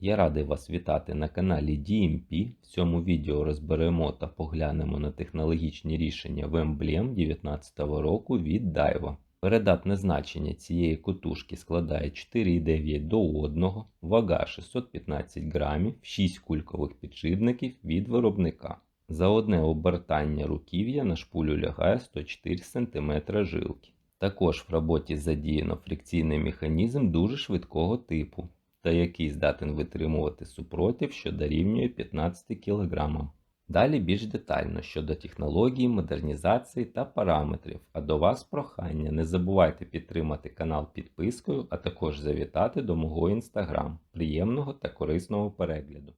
Я радий вас вітати на каналі DMP. В цьому відео розберемо та поглянемо на технологічні рішення в емблем 2019 року від Daiwa. Передатне значення цієї котушки складає 4,9 до 1, вага 615 грамів, 6 кулькових підшипників від виробника. За одне обертання руків'я на шпулю лягає 104 см жилки. Також в роботі задіяно фрикційний механізм дуже швидкого типу, та який здатен витримувати супротив, що дорівнює 15 кг. Далі більш детально щодо технології, модернізації та параметрів. А до вас прохання, не забувайте підтримати канал підпискою, а також завітати до мого інстаграм. Приємного та корисного перегляду.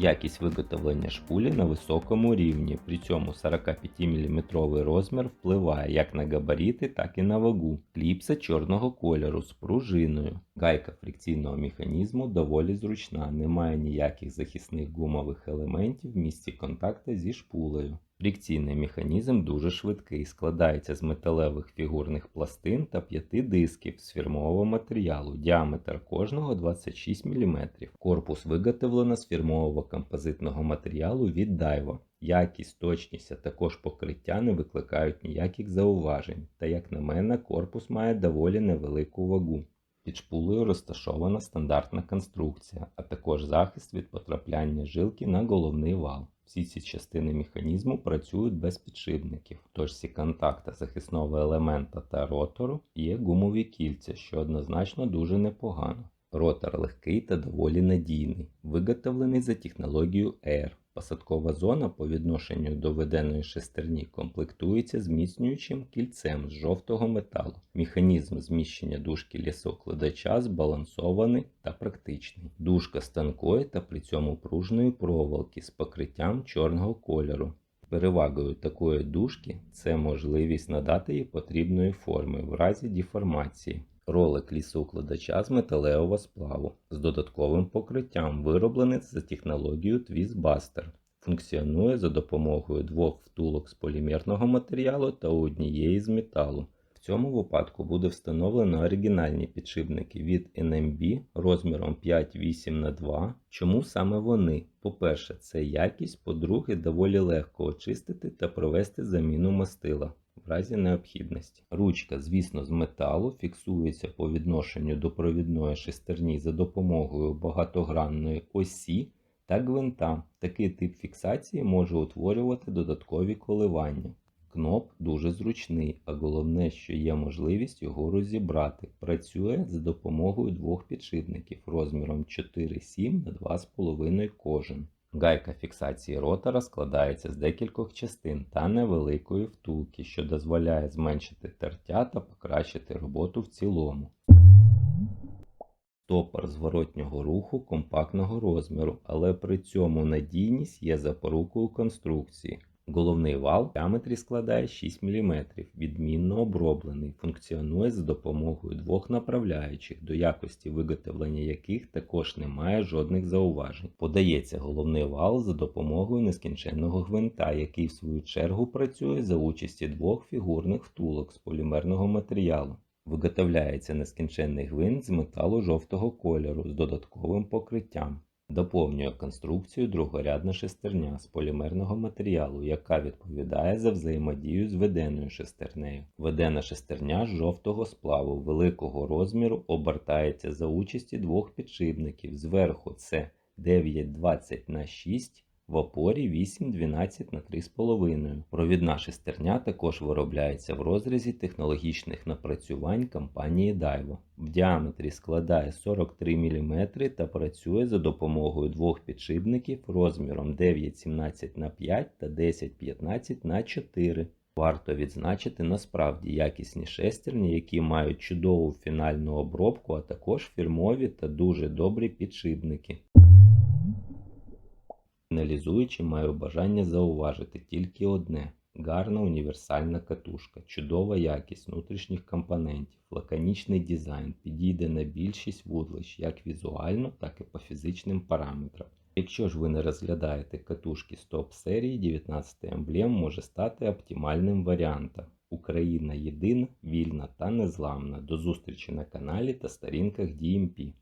Якість виготовлення шпулі на високому рівні, при цьому 45-мм розмір впливає як на габаріти, так і на вагу. Кліпса чорного кольору з пружиною. Гайка фрикційного механізму доволі зручна, немає ніяких захисних гумових елементів в місці контакту зі шпулею. Фрикційний механізм дуже швидкий, складається з металевих фігурних пластин та п'яти дисків з фірмового матеріалу, діаметр кожного 26 мм. Корпус виготовлено з фірмового композитного матеріалу від Daiwa. Якість, точність, а також покриття не викликають ніяких зауважень, та, як на мене, корпус має доволі невелику вагу. Під шпулею розташована стандартна конструкція, а також захист від потрапляння жилки на головний вал. Всі ці частини механізму працюють без підшипників, тож всі контакти захисного елемента та ротору є гумові кільця, що однозначно дуже непогано. Ротор легкий та доволі надійний, виготовлений за технологією Air. Посадкова зона по відношенню до веденої шестерні комплектується зміцнюючим кільцем з жовтого металу. Механізм зміщення дужки лісокладача збалансований та практичний. Дужка з тонкої та при цьому пружної проволоки з покриттям чорного кольору. Перевагою такої дужки це можливість надати їй потрібної форми в разі деформації. Ролик лісоукладача з металевого сплаву з додатковим покриттям, вироблений за технологією Twistbuster. Функціонує за допомогою двох втулок з полімерного матеріалу та однієї з металу. В цьому випадку буде встановлено оригінальні підшипники від NMB розміром 5,8 на 2 Чому саме вони? По-перше, це якість, по-друге, доволі легко очистити та провести заміну мастила в разі необхідності. Ручка, звісно, з металу фіксується по відношенню до провідної шестерні за допомогою багатогранної осі та гвинта. Такий тип фіксації може утворювати додаткові коливання. Кноп дуже зручний, а головне, що є можливість його розібрати. Працює за допомогою двох підшипників розміром 4,7 на 2,5 кожен. Гайка фіксації ротора складається з декількох частин та невеликої втулки, що дозволяє зменшити тертя та покращити роботу в цілому. Стопор зворотнього руху компактного розміру, але при цьому надійність є запорукою конструкції. Головний вал в діаметрі складає 6 мм, відмінно оброблений, функціонує за допомогою двох направляючих, до якості виготовлення яких також немає жодних зауважень. Подається головний вал за допомогою нескінченного гвинта, який в свою чергу працює за участі двох фігурних втулок з полімерного матеріалу. Виготовляється нескінченний гвинт з металу жовтого кольору з додатковим покриттям. Доповнює конструкцію другорядна шестерня з полімерного матеріалу, яка відповідає за взаємодію з веденою шестернею. Ведена шестерня жовтого сплаву великого розміру обертається за участі двох підшипників. Зверху це 9,20 на 6 В опорі 8-12 на 3,5. Провідна шестерня також виробляється в розрізі технологічних напрацювань компанії Daiwa. В діаметрі складає 43 мм та працює за допомогою двох підшипників розміром 9-17 на 5 та 10-15 на 4. Варто відзначити насправді якісні шестерні, які мають чудову фінальну обробку, а також фірмові та дуже добрі підшипники. Фіналізуючи, маю бажання зауважити тільки одне: гарна універсальна катушка, чудова якість внутрішніх компонентів, лаконічний дизайн підійде на більшість вудлищ як візуально, так і по фізичним параметрам. Якщо ж ви не розглядаєте катушки з топ серії, 19 емблем може стати оптимальним варіантом. Україна єдина, вільна та незламна. До зустрічі на каналі та сторінках DMP.